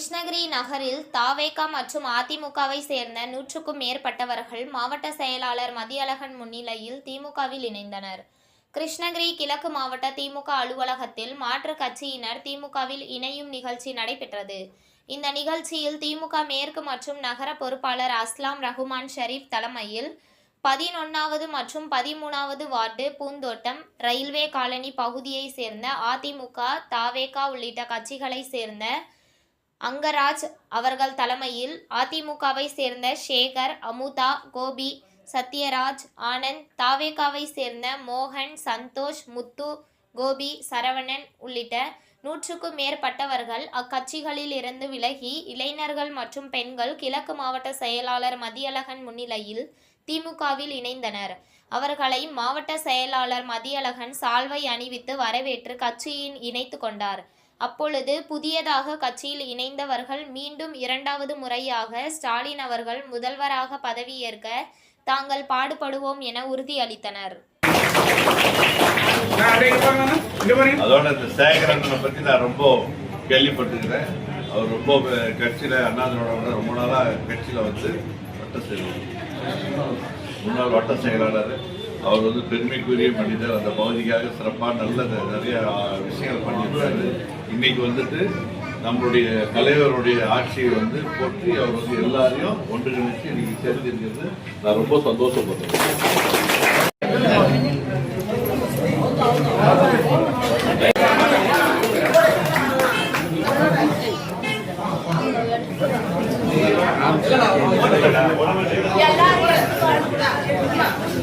கிருஷ்ணகிரி நகரில் தாவேகா மற்றும் அதிமுகவை சேர்ந்த நூற்றுக்கும் மேற்பட்டவர்கள் மாவட்ட செயலாளர் மதியழகன் முன்னிலையில் திமுகவில் இணைந்தனர். கிருஷ்ணகிரி கிழக்கு மாவட்ட திமுக அலுவலகத்தில் மாற்றுக் கட்சியினர் திமுகவில் இணையும் நிகழ்ச்சி நடைபெற்றது. இந்த நிகழ்ச்சியில் திமுக மேற்கு மற்றும் நகர பொறுப்பாளர் அஸ்லாம் ரஹ்மான் ஷெரீப் தலைமையில் பதினொன்றாவது மற்றும் பதிமூணாவது வார்டு பூந்தோட்டம் ரயில்வே காலனி பகுதியை சேர்ந்த அதிமுக தாவேகா உள்ளிட்ட கட்சிகளை சேர்ந்த அங்கராஜ் அவர்கள் தலைமையில் அதிமுகவை சேர்ந்த சேகர் அமுதா கோபி சத்யராஜ் ஆனந்த் தாவேகாவை சேர்ந்த மோகன் சந்தோஷ் முத்து கோபி சரவணன் உள்ளிட்ட நூற்றுக்கும் மேற்பட்டவர்கள் அக்கட்சிகளில் இருந்து விலகி இளைஞர்கள் மற்றும் பெண்கள் கிழக்கு மாவட்ட செயலாளர் மதியழகன் முன்னிலையில் திமுகவில் இணைந்தனர். அவர்களை மாவட்ட செயலாளர் மதியழகன் சால்வை அணிவித்து வரவேற்று கட்சியின் இணைத்து கொண்டார். அப்பொழுது புதியதாக கட்சியில் இணைந்தவர்கள் மீண்டும் இரண்டாவது முறையாக ஸ்டாலின் அவர்கள் முதல்வராக பதவியேற்க தாங்கள் பாடுபடுவோம் என உறுதியளித்தனர். அதோட இந்த பற்றி நான் ரொம்ப அவர் ரொம்ப கட்சியில் அண்ணாதிரோட ரொம்ப நாளாக கட்சியில் வந்து வட்ட செயலாளர். முன்னாள் வட்ட செயலாளர். அவர் வந்து பெருமைக்குரிய மனிதர். அந்த பகுதிக்காக சிறப்பாக நல்ல நிறைய விஷயங்கள் பண்ணியிருக்காரு. இன்னைக்கு வந்துட்டு நம்மளுடைய தலைவருடைய ஆட்சியை வந்து போற்றி அவர் வந்து எல்லாரையும் ஒன்றிணைச்சு இன்னைக்கு தெரிஞ்சிருக்கிறது நான் ரொம்ப சந்தோஷப்படுறேன். இவங்க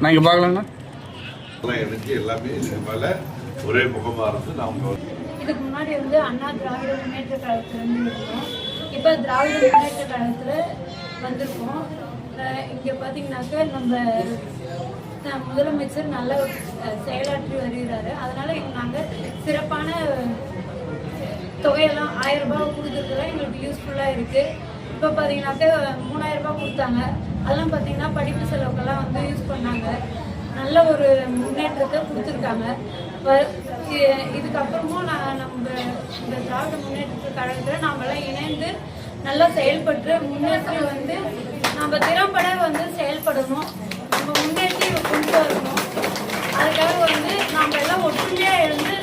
நான் இங்க பார்க்கலாம்ண்ணா எல்லாம் எனக்கு எல்லாமே இது ஒரே முகமா இருந்து நான் இதுக்கு முன்னாடி வந்து அண்ணா திராவிட முன்னேற்ற கழகத்துல இருந்து இருக்கோம் இப்போ திராவிட முன்னேற்ற கழகத்துல வந்திருக்கோம். இங்கே இங்க பாத்தீங்கன்னாக்க நம்ம முதலமைச்சர் நல்ல செயலாற்றி வருகிறாரு. அதனால நாங்கள் நாங்க சிறப்பான தொகையெல்லாம் ஆயிரம் ரூபாய் கொடுக்குறதுல எங்களுக்கு யூஸ்ஃபுல்லா இருக்கு. இப்போ பார்த்தீங்கன்னாக்க மூணாயிரம் ரூபாய் கொடுத்தாங்க. அதெல்லாம் பார்த்தீங்கன்னா படிப்பு செலவுக்கெல்லாம் வந்து யூஸ் பண்ணாங்க. நல்ல ஒரு முன்னேற்றத்தை கொடுத்துருக்காங்க. வ- இதுக்கப்புறமும் நான் நம்ம இந்த திராவிட முன்னேற்ற கழகத்தில் நாமெல்லாம் இணைந்து நல்லா செயல்பட்டு முன்னேற்றி வந்து நம்ம திறம்பட வந்து செயல்படணும். நம்ம முன்னேற்றி கொண்டு வரணும். அதுக்காக வந்து நாம எல்லாம் ஒற்றுமையாக இருந்து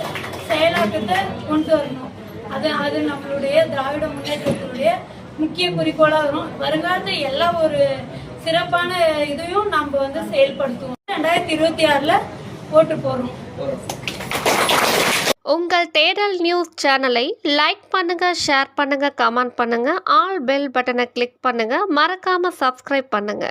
செயலாக்கத்தை கொண்டு வரணும். அது அது நம்மளுடைய திராவிட முன்னேற்றத்தினுடைய முக்கிய குறிக்கோளாக வரும். வருங்காலத்தில் எல்லா ஒரு சிறப்பான இதையும் நம்ம வந்து செயல்படுத்துவோம். ரெண்டாயிரத்தி இருபத்தி ஆறுல ஓட்டு போடுறோம். உங்கள் தேடல் நியூஸ் சேனலை லைக் பண்ணுங்க ஷேர் பண்ணுங்க கமெண்ட் பண்ணுங்க ஆல் பெல் பட்டனை கிளிக் பண்ணுங்க மறக்காம சப்ஸ்கிரைப் பண்ணுங்க.